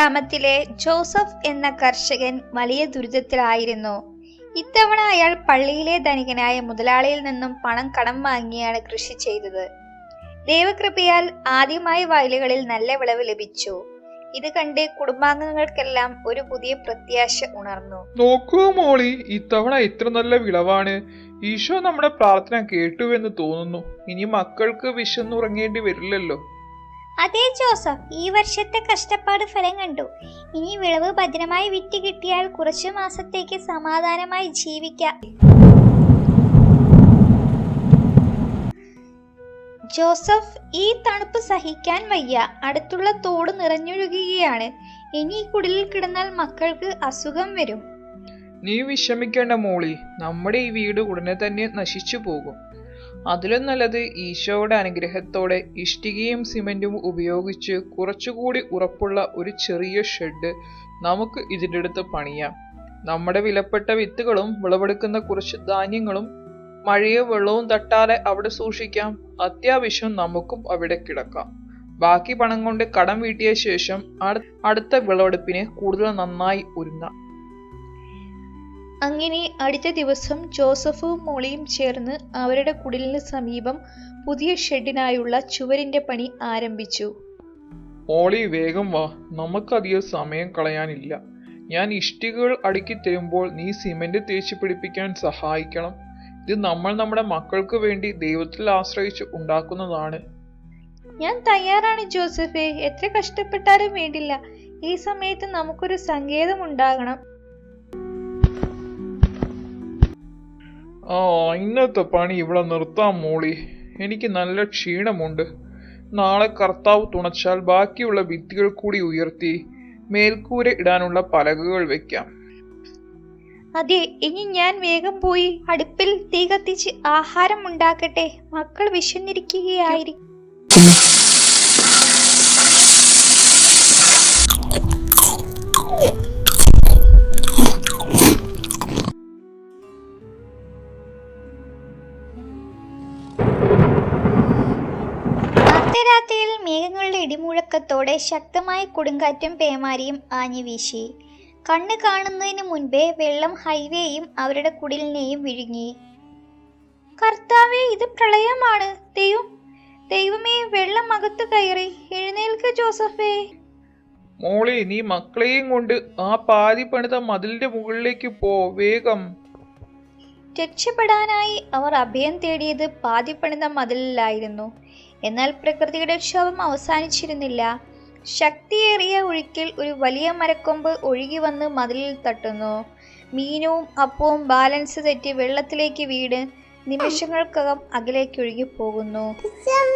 ഗ്രാമത്തിലെ ജോസഫ് എന്ന കർഷകൻ വലിയ ദുരിതത്തിലായിരുന്നു. ഇത്തവണ അയാൾ പള്ളിയിലെ ധനികനായ മുതലാളിയിൽ നിന്നും പണം കടം വാങ്ങിയാണ് കൃഷി ചെയ്തത്. ദൈവകൃപയാൽ ആദ്യമായി വയലുകളിൽ നല്ല വിളവ് ലഭിച്ചു. ഇത് കണ്ട് കുടുംബാംഗങ്ങൾക്കെല്ലാം ഒരു പുതിയ പ്രത്യാശ ഉണർന്നു. നോക്കൂ മോളി ഇത്തവണ ഇത്ര നല്ല വിളവാണ്. ഈശോ നമ്മുടെ പ്രാർത്ഥന കേട്ടു എന്ന് തോന്നുന്നു. ഇനി മക്കൾക്ക് വിശന്നുറങ്ങേണ്ടി വരില്ലല്ലോ. അതെ ജോസഫ് ഈ വർഷത്തെ കഷ്ടപ്പാട് ഫലം കണ്ടു. ഇനി വിളവ് ഭദ്രമായി വിറ്റ് കിട്ടിയാൽ കുറച്ചു മാസത്തേക്ക് സമാധാനമായി ജീവിക്കാം. ജോസഫ് ഈ തണുപ്പ് സഹിക്കാൻ വയ്യ. അടുത്തുള്ള തോട് നിറഞ്ഞൊഴുകുകയാണ്. ഇനി കുടിലിൽ കിടന്നാൽ മക്കൾക്ക് അസുഖം വരും. നീ വിഷമിക്കേണ്ട മോളി. നമ്മുടെ ഈ വീട് ഉടനെ തന്നെ നശിച്ചു പോകും. അതിലും നല്ലത് ഈശോയുടെ അനുഗ്രഹത്തോടെ ഇഷ്ടികയും സിമെന്റും ഉപയോഗിച്ച് കുറച്ചുകൂടി ഉറപ്പുള്ള ഒരു ചെറിയ ഷെഡ് നമുക്ക് ഇതിന്റെ അടുത്ത് പണിയാം. നമ്മുടെ വിലപ്പെട്ട വിത്തുകളും വിളവെടുക്കുന്ന കുറച്ച് ധാന്യങ്ങളും മഴയോ വെള്ളവും തട്ടാതെ അവിടെ സൂക്ഷിക്കാം. അത്യാവശ്യം നമുക്കും അവിടെ കിടക്കാം. ബാക്കി പണം കൊണ്ട് കടം വീട്ടിയ ശേഷം അടുത്ത വിളവെടുപ്പിന് കൂടുതൽ നന്നായി ഒരുങ്ങാം. അങ്ങനെ അടുത്ത ദിവസം ജോസഫും മോളിയും ചേർന്ന് അവരുടെ കുടിലിന് സമീപം പുതിയ ഷെഡിനായുള്ള ചുവരിന്റെ പണി ആരംഭിച്ചു. മോളി വേഗം വാ. നമുക്കധികം സമയം കളയാനില്ല. ഞാൻ ഇഷ്ടികകൾ അടുക്കി തരുമ്പോൾ നീ സിമെന്റ് തേച്ച് പിടിപ്പിക്കാൻ സഹായിക്കണം. ഇത് നമ്മൾ നമ്മുടെ മക്കൾക്ക് വേണ്ടി ദൈവത്തിൽ ആശ്രയിച്ച് ഉണ്ടാക്കുന്നതാണ്. ഞാൻ തയ്യാറാണ് ജോസഫേ. എത്ര കഷ്ടപ്പെട്ടാലും വേണ്ടില്ല. ഈ സമയത്ത് നമുക്കൊരു സങ്കേതം ഉണ്ടാകണം. ആ ഇന്നത്തെ പണി ഇവിടെ നിർത്താം മോളി. എനിക്ക് നല്ല ക്ഷീണമുണ്ട്. നാളെ കർത്താവ് തുണച്ചാൽ ബാക്കിയുള്ള ഭിത്തികൾ കൂടി ഉയർത്തി മേൽക്കൂര ഇടാനുള്ള പലകകൾ വെക്കാം. അതെ ഇനി ഞാൻ വേഗം പോയി അടുപ്പിൽ തീ കത്തിച്ച് ആഹാരം ഉണ്ടാക്കട്ടെ. മക്കൾ വിശന്നിരിക്കുകയായിരിക്കും അർദ്ധരാത്രിയിൽ ഇടിമുഴക്കത്തോടെ ശക്തമായ കൊടുങ്കാറ്റും പേമാരിയും ആഞ്ഞു വീശി. കണ്ണ് കാണുന്നതിന് മുൻപേ വെള്ളം ഹൈവേയും അവരുടെ കുടിലിനെയും വിഴുങ്ങി. കർത്താവേ ഇത് പ്രളയമാണ്. ദൈവം ദൈവമേ വെള്ളം അകത്ത് കയറി. എഴുന്നേൽക്ക് ജോസഫേ. മോളെ നീ മക്കളെയും കൊണ്ട് ആ പാതി പണിത മതിലിന്റെ മുകളിലേക്ക് പോ വേഗം. രക്ഷപ്പെടാനായി അവർ അഭയം തേടിയത് പാതിപ്പണിത മതിലിലായിരുന്നു. എന്നാൽ പ്രകൃതിയുടെ ക്ഷോഭം അവസാനിച്ചിരുന്നില്ല. ശക്തിയേറിയ ഒഴുക്കിൽ ഒരു വലിയ മരക്കൊമ്പ് ഒഴുകി വന്ന് മതിലിൽ തട്ടുന്നു. മീനവും അപ്പവും ബാലൻസ് തെറ്റി വെള്ളത്തിലേക്ക് വീട് നിമിഷങ്ങൾക്കകം അകലേക്ക് ഒഴുകി പോകുന്നു.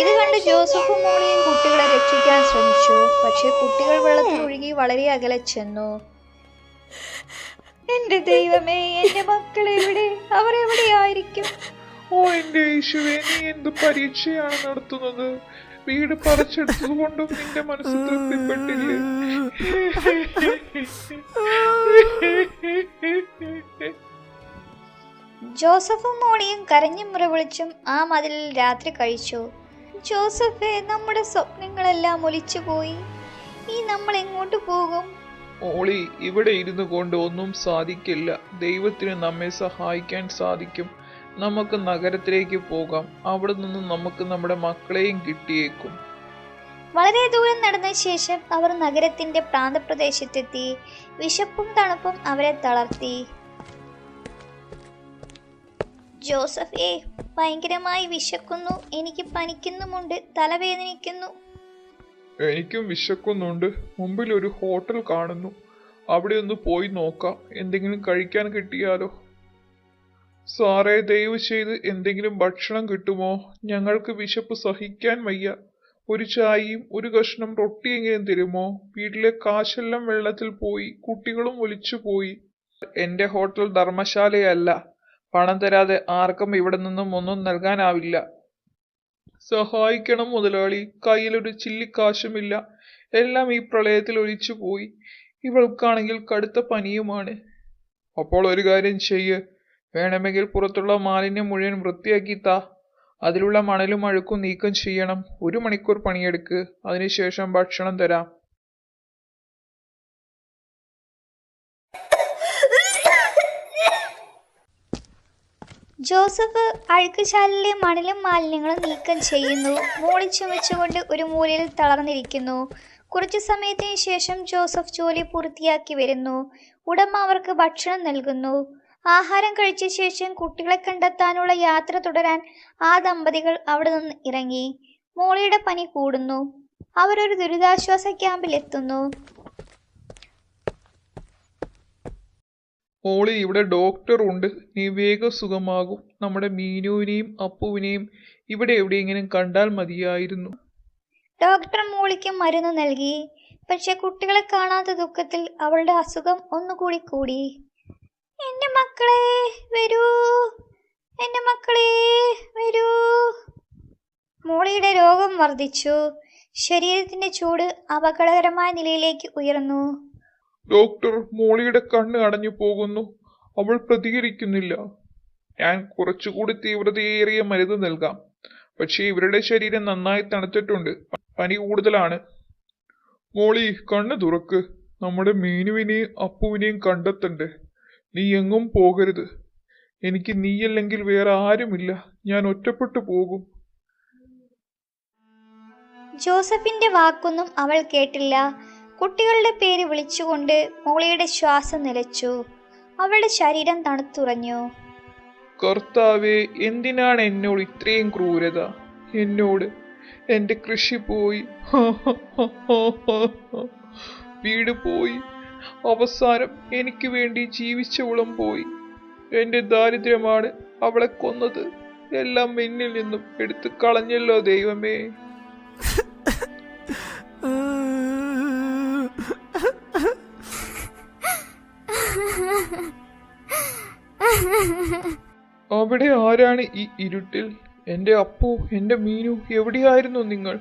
ഇത് കണ്ട് ജോസഫും മോളിയും കുട്ടികളെ രക്ഷിക്കാൻ ശ്രമിച്ചു. പക്ഷെ കുട്ടികൾ വെള്ളത്തിൽ ഒഴുകി വളരെ അകലെ ചെന്നു. എന്റെ ദൈവമേ എന്റെ മക്കൾ എവിടെ? അവർ എവിടെയായിരിക്കും? ഓ എന്റെ യേശുവേ നീ എന്ത് പരീക്ഷയാണ് നടത്തുന്നത്? വീട് പറിച്ചെടുത്തത് കൊണ്ടും നിന്റെ മനസ്സ് തൃപ്തിപ്പെട്ടില്ലേ? ജോസഫും മോളിയും കരഞ്ഞും മുറവിളിച്ചും ആ മതിലിൽ രാത്രി കഴിച്ചു. ജോസഫേ നമ്മുടെ സ്വപ്നങ്ങളെല്ലാം ഒലിച്ചുപോയി. ഈ നമ്മൾ എങ്ങോട്ട് പോകും? മോളി ഇവിടെ ഇരുന്നു കൊണ്ട് ഒന്നും സാധിക്കില്ല. ദൈവത്തിന് നമ്മെ സഹായിക്കാൻ സാധിക്കും. നമുക്ക് നഗരത്തിലേക്ക് പോകാം. അവിടെ നിന്ന് നമുക്ക് നമ്മുടെ മക്കളെയും കിട്ടിയേക്കും. വളരെ ദൂരം നടന്ന ശേഷം അവർ നഗരത്തിന്റെ പ്രാന്തപ്രദേശത്തെത്തി. വിശപ്പും തണുപ്പും അവരെ തളർത്തി. ജോസഫ് ഏ ഭയങ്കരമായി വിശക്കുന്നു. എനിക്ക് പനിക്കുന്നുമുണ്ട്. തലവേദനിക്കുന്നു. എനിക്കും വിശക്കുന്നുണ്ട്. മുമ്പിൽ ഒരു ഹോട്ടൽ കാണുന്നു. അവിടെ ഒന്ന് പോയി നോക്കാം. എന്തെങ്കിലും കഴിക്കാൻ കിട്ടിയാലോ? സാറേ ദയവ് ചെയ്ത് എന്തെങ്കിലും ഭക്ഷണം കിട്ടുമോ? ഞങ്ങൾക്ക് വിശപ്പ് സഹിക്കാൻ വയ്യ. ഒരു ചായയും ഒരു കഷ്ണം റൊട്ടിയെങ്കിലും തരുമോ? വീട്ടിലെ കാശെല്ലാം വെള്ളത്തിൽ പോയി കുട്ടികളും ഒലിച്ചു പോയി. എന്റെ ഹോട്ടൽ ധർമ്മശാലയല്ല. പണം തരാതെ ആർക്കും ഇവിടെ നിന്നും ഒന്നും നൽകാനാവില്ല. സഹായിക്കണം മുതലാളി. കയ്യിലൊരു ചില്ലിക്കാശുമില്ല. എല്ലാം ഈ പ്രളയത്തിൽ ഒലിച്ചു പോയി. ഇവൾക്കാണെങ്കിൽ കടുത്ത പനിയുമാണ്. അപ്പോൾ ഒരു കാര്യം ചെയ്യ്. വേണമെങ്കിൽ പുറത്തുള്ള മാലിന്യം മുഴുവൻ വൃത്തിയാക്കി താ. അതിലുള്ള മണലും അഴുക്കും നീക്കം ചെയ്യണം. ഒരു മണിക്കൂർ പണിയെടുക്ക്. അതിനുശേഷം ഭക്ഷണം തരാം. ജോസഫ് അഴുക്കുശാലിലെ മണലും മാലിന്യങ്ങളും നീക്കം ചെയ്യുന്നു. മൂളി ചുമച്ചുകൊണ്ട് ഒരു മൂലയിൽ തളർന്നിരിക്കുന്നു. കുറച്ചു സമയത്തിന് ശേഷം ജോസഫ് ജോലി പൂർത്തിയാക്കി വരുന്നു. ഉടമ അവർക്ക് ഭക്ഷണം നൽകുന്നു. ആഹാരം കഴിച്ച ശേഷം കുട്ടികളെ കണ്ടെത്താനുള്ള യാത്ര തുടരാൻ ആ ദമ്പതികൾ അവിടെ നിന്ന് ഇറങ്ങി. മോളിയുടെ പനി കൂടുന്നു. അവരൊരു ദുരിതാശ്വാസ ക്യാമ്പിൽ എത്തുന്നു. മോളി ഇവിടെ ഡോക്ടർ ഉണ്ട്. നീ വേഗം സുഖമാകും. നമ്മുടെ മീനുവിനെയും അപ്പുവിനെയും ഇവിടെ എവിടെയെങ്കിലും കണ്ടാൽ മതിയായിരുന്നു. ഡോക്ടർ മോളിക്ക് മരുന്ന് നൽകി. പക്ഷെ കുട്ടികളെ കാണാത്ത ദുഃഖത്തിൽ അവളുടെ അസുഖം ഒന്നുകൂടി കൂടി. എന്റെ മക്കളെ വരൂ. എന്റെ മക്കളെ വരൂ. മോളിയുടെ രോഗം വർദ്ധിച്ചു. ശരീരത്തിന്റെ ചൂട് അപകടകരമായ നിലയിലേക്ക് ഉയർന്നു. ഡോക്ടർ മോളിയുടെ കണ്ണ് അടഞ്ഞു പോകുന്നു. അവൾ പ്രതികരിക്കുന്നില്ല. ഞാൻ കുറച്ചുകൂടി തീവ്രതയേറിയ മരുന്ന് നൽകാം. പക്ഷേ ഇവരുടെ ശരീരം നന്നായി തണുത്തിട്ടുണ്ട്. പനി കൂടുതലാണ്. മോളി കണ്ണ് തുറക്ക്. നമ്മുടെ മീനുവിനെയും അപ്പുവിനെയും കണ്ടെത്തണ്ടേ? നീ എങ്ങും പോകരുത്. എനിക്ക് നീയല്ലെങ്കിൽ വേറെ ആരുമില്ല. ഞാൻ ഒറ്റപ്പെട്ടു പോകും. ജോസഫിന്റെ വാക്കൊന്നും അവൾ കേട്ടില്ല. കുട്ടികളുടെ പേര് വിളിച്ചുകൊണ്ട് മോളിയുടെ ശ്വാസം നിലച്ചു. അവളുടെ ശരീരം തണുത്തുറഞ്ഞു. കർത്താവെ എന്തിനാണ് എന്നോട് ഇത്രയും ക്രൂരത? എന്നോട് എന്റെ കൃഷി പോയി. വീട് പോയി. അവസാനം എനിക്ക് വേണ്ടി ജീവിച്ചവളും പോയി. എന്റെ ദാരിദ്ര്യമാണ് അവളെ കൊന്നത്. എല്ലാം എന്നിൽ നിന്നും എടുത്തു കളഞ്ഞല്ലോ ദൈവമേ. അവിടെ ആരാണ് ഈ ഇരുട്ടിൽ? എന്റെ അപ്പു എന്റെ മീനു എവിടെയായിരുന്നു നിങ്ങൾ?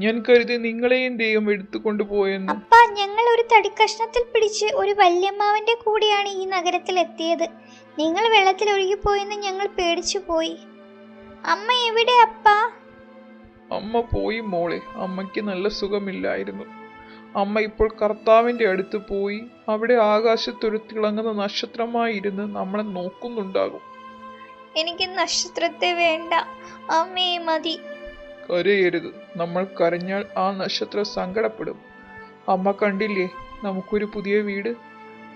ഞാൻ കരുതി നിങ്ങളെയും ദൈവം എടുത്തുകൊണ്ടുപോയെന്ന് അപ്പ ഞങ്ങൾ ഒരു തടിക്കഷ്ണത്തിൽ പിടിച്ച് ഒരു വല്യമ്മാവന്റെ കൂടെയാണ് ഈ നഗരത്തിൽ എത്തിയത് നിങ്ങൾ വെള്ളത്തിൽ ഒഴുകിപ്പോയെന്ന് ഞങ്ങൾ പേടിച്ചു പോയി. അമ്മ എവിടെ അപ്പ? അമ്മ പോയി മോളെ അമ്മയ്ക്ക് നല്ല സുഖമില്ലായിരുന്നു. അമ്മ ഇപ്പോൾ കർത്താവിന്റെ അടുത്ത് പോയി അവിടെ ആകാശത്തൊരു തിളങ്ങുന്ന നക്ഷത്രമായി ഇരുന്ന് നമ്മളെ നോക്കുന്നുണ്ടാകും. എനിക്ക് നക്ഷത്രത്തെ വേണ്ട. അമ്മേ മതി. കരയരുത് നമ്മൾ കരഞ്ഞാൽ ആ നക്ഷത്രം സങ്കടപ്പെടും. അമ്മ കണ്ടില്ലേ നമുക്കൊരു പുതിയ വീട്.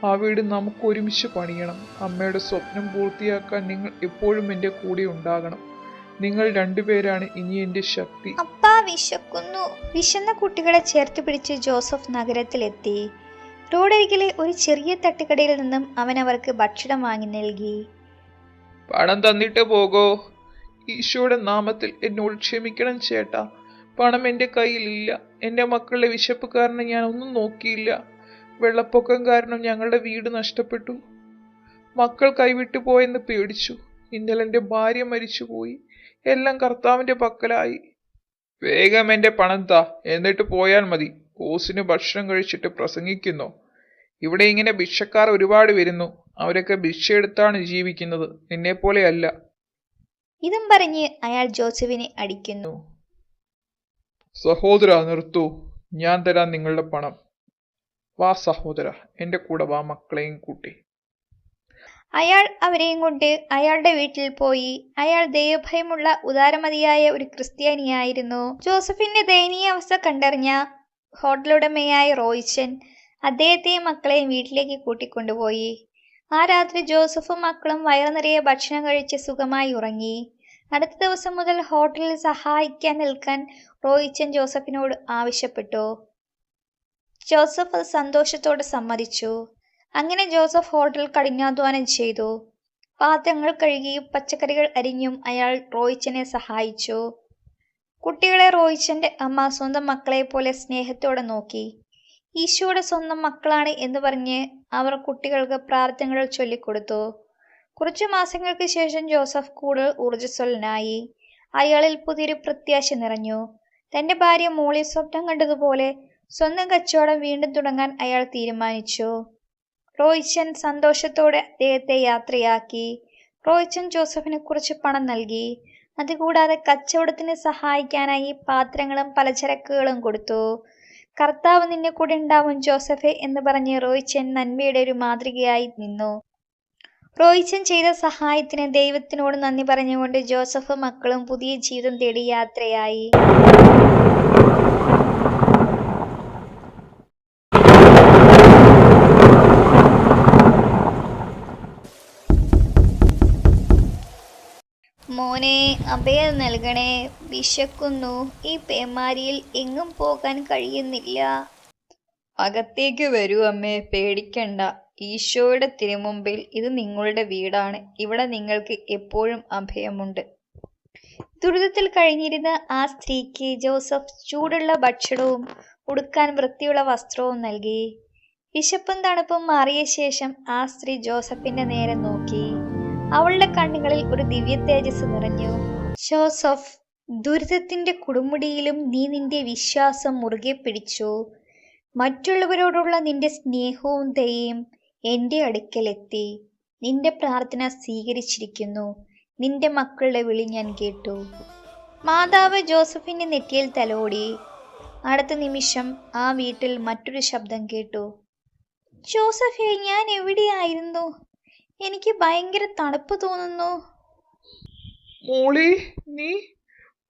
ആ വീട് നമുക്ക് ഒരുമിച്ച് പണിയണം. അമ്മയുടെ സ്വപ്നം പൂർത്തിയാക്കാൻ നിങ്ങൾ എപ്പോഴും എന്റെ കൂടെ ഉണ്ടാകണം. നിങ്ങൾ രണ്ടുപേരാണ് ഇനി എന്റെ ശക്തി. അപ്പ വിശക്കുന്നു. വിശന്ന കുട്ടികളെ ചേർത്ത് പിടിച്ച് ജോസഫ് നഗരത്തിലെത്തി. റോഡരികിലെ ഒരു ചെറിയ തട്ടുകടയിൽ നിന്നും അവൻ അവർക്ക് ഭക്ഷണം വാങ്ങി നൽകി. പണം തന്നിട്ട് പോകോ. ഈശോയുടെ നാമത്തിൽ എന്നോട് ക്ഷമിക്കണം ചേട്ടാ. പണം എന്റെ കയ്യിലില്ല. എന്റെ മക്കളുടെ വിശപ്പ് കാരണം ഞാൻ ഒന്നും നോക്കിയില്ല. വെള്ളപ്പൊക്കം കാരണം ഞങ്ങളുടെ വീട് നഷ്ടപ്പെട്ടു. മക്കൾ കൈവിട്ടു പോയെന്ന് പേടിച്ചു. ഇന്നലെ എന്റെ ഭാര്യ മരിച്ചുപോയി. എല്ലാം കർത്താവിന്റെ പക്കലായി. വേഗം എന്റെ പണം താ. എന്നിട്ട് പോയാൽ മതി. ഓസിന് ഭക്ഷണം കഴിച്ചിട്ട് പ്രസംഗിക്കുന്നു. ഇവിടെ ഇങ്ങനെ ഭിക്ഷക്കാർ ഒരുപാട് വരുന്നു. അവരൊക്കെ ഭിക്ഷയെടുത്താണ് ജീവിക്കുന്നത്. നിന്നെപ്പോലെയല്ല. ഇതും പറഞ്ഞ് അയാൾ ജോസഫിനെ അടിക്കുന്നു. സഹോദര നിർത്തു. ഞാൻ തരാം നിങ്ങളുടെ പണം. വാ സഹോദര എന്റെ കൂടെ വാ മക്കളെയും കൂട്ടി. അയാൾ അവരെയും കൊണ്ട് അയാളുടെ വീട്ടിൽ പോയി. അയാൾ ദൈവഭയമുള്ള ഉദാരമതിയായ ഒരു ക്രിസ്ത്യാനിയായിരുന്നു. ജോസഫിന്റെ ദയനീയ അവസ്ഥ കണ്ടറിഞ്ഞ ഹോട്ടലുടമയായ റോയിച്ചൻ അദ്ദേഹത്തെയും മക്കളെയും വീട്ടിലേക്ക് കൂട്ടിക്കൊണ്ടുപോയി. ആ രാത്രി ജോസഫും മക്കളും വയറു നിറയെ ഭക്ഷണം കഴിച്ച് സുഖമായി ഉറങ്ങി. അടുത്ത ദിവസം മുതൽ ഹോട്ടലിൽ സഹായിക്കാൻ നിൽക്കാൻ റോയിച്ചൻ ജോസഫിനോട് ആവശ്യപ്പെട്ടു. ജോസഫ് അത് സന്തോഷത്തോടെ സമ്മതിച്ചു. അങ്ങനെ ജോസഫ് ഹോട്ടൽ കഠിനാധ്വാനം ചെയ്തു. പാത്രങ്ങൾ കഴുകിയും പച്ചക്കറികൾ അരിഞ്ഞും അയാൾ റോയിച്ചനെ സഹായിച്ചു. കുട്ടികളെ റോയിച്ചന്റെ അമ്മ സ്വന്തം മക്കളെ പോലെ സ്നേഹത്തോടെ നോക്കി. ഈശോയുടെ സ്വന്തം മക്കളാണ് എന്ന് പറഞ്ഞ് അവർ കുട്ടികൾക്ക് പ്രാർത്ഥനകൾ ചൊല്ലിക്കൊടുത്തു. കുറച്ചു മാസങ്ങൾക്ക് ശേഷം ജോസഫ് കൂടുതൽ ഊർജസ്വലനായി. അയാളിൽ പുതിയൊരു പ്രത്യാശ നിറഞ്ഞു. തന്റെ ഭാര്യ മോളി സ്വപ്നം കണ്ടതുപോലെ സ്വന്തം കച്ചവടം വീണ്ടും തുടങ്ങാൻ അയാൾ തീരുമാനിച്ചു. റോയിച്ചൻ സന്തോഷത്തോടെ അദ്ദേഹത്തെ യാത്രയാക്കി. റോയിച്ചൻ ജോസഫിന് കുറച്ച് പണം നൽകി. അതുകൂടാതെ കച്ചവടത്തിന് സഹായിക്കാനായി പാത്രങ്ങളും പലചരക്കുകളും കൊടുത്തു. കർത്താവ് നിന്നെ കൂടെ ഉണ്ടാവും ജോസഫെ എന്ന് പറഞ്ഞ് റോയിച്ചൻ നന്മയുടെ ഒരു മാതൃകയായി നിന്നു. റോയിച്ചൻ ചെയ്ത സഹായത്തിന് ദൈവത്തിനോട് നന്ദി പറഞ്ഞുകൊണ്ട് ജോസഫ് മക്കളും പുതിയ ജീവിതം തേടി യാത്രയായി. മോനെ അഭയം നൽകണേ. വിശക്കുന്നു. ഈ പേമാരിയിൽ എങ്ങും പോകാൻ കഴിയുന്നില്ല. അകത്തേക്ക് വരൂ അമ്മേ. പേടിക്കണ്ട. ഈശോയുടെ തിരുമുമ്പിൽ ഇത് നിങ്ങളുടെ വീടാണ്. ഇവിടെ നിങ്ങൾക്ക് എപ്പോഴും അഭയമുണ്ട്. ദുരിതത്തിൽ കഴിഞ്ഞിരുന്ന ആ സ്ത്രീക്ക് ജോസഫ് ചൂടുള്ള ഭക്ഷണവും ഉടുക്കാൻ വൃത്തിയുള്ള വസ്ത്രവും നൽകി. വിശപ്പും തണുപ്പും മാറിയ ശേഷം ആ സ്ത്രീ ജോസഫിന്റെ നേരെ നോക്കി. അവളുടെ കണ്ണുകളിൽ ഒരു ദിവ്യ തേജസ് നിറഞ്ഞു. ജോസഫ് ദുരിതത്തിന്റെ കുടുമുടിയിലും നീ നിന്റെ വിശ്വാസം മുറുകെ പിടിച്ചു. മറ്റുള്ളവരോടുള്ള നിന്റെ സ്നേഹവും ദയയും എന്റെ അടുക്കലെത്തി നിന്റെ പ്രാർത്ഥന സ്വീകരിച്ചിരിക്കുന്നു. നിന്റെ മക്കളുടെ വിളി ഞാൻ കേട്ടു മാതാവ് ജോസഫിന്റെ നെറ്റിയിൽ തലോടി. അടുത്ത നിമിഷം ആ വീട്ടിൽ മറ്റൊരു ശബ്ദം കേട്ടു. ജോസഫേ ഞാൻ എവിടെയായിരുന്നു? എനിക്ക് ഭയങ്കര തണുപ്പ് തോന്നുന്നു. മോളെ നീ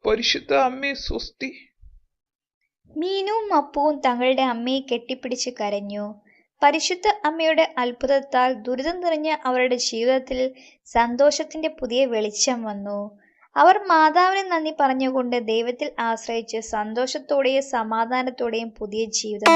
പരിശുദ്ധ അമ്മേ സ്വസ്തി. മീനുവും അപ്പുവും തങ്ങളുടെ അമ്മയെ കെട്ടിപ്പിടിച്ച് കരഞ്ഞു. പരിശുദ്ധ അമ്മയുടെ അത്ഭുതത്താൽ ദുരിതം നിറഞ്ഞ അവരുടെ ജീവിതത്തിൽ സന്തോഷത്തിന്റെ പുതിയ വെളിച്ചം വന്നു. അവർ മാതാവിനെ നന്ദി പറഞ്ഞുകൊണ്ട് ദൈവത്തിൽ ആശ്രയിച്ച് സന്തോഷത്തോടെയും സമാധാനത്തോടെയും പുതിയ ജീവിതം.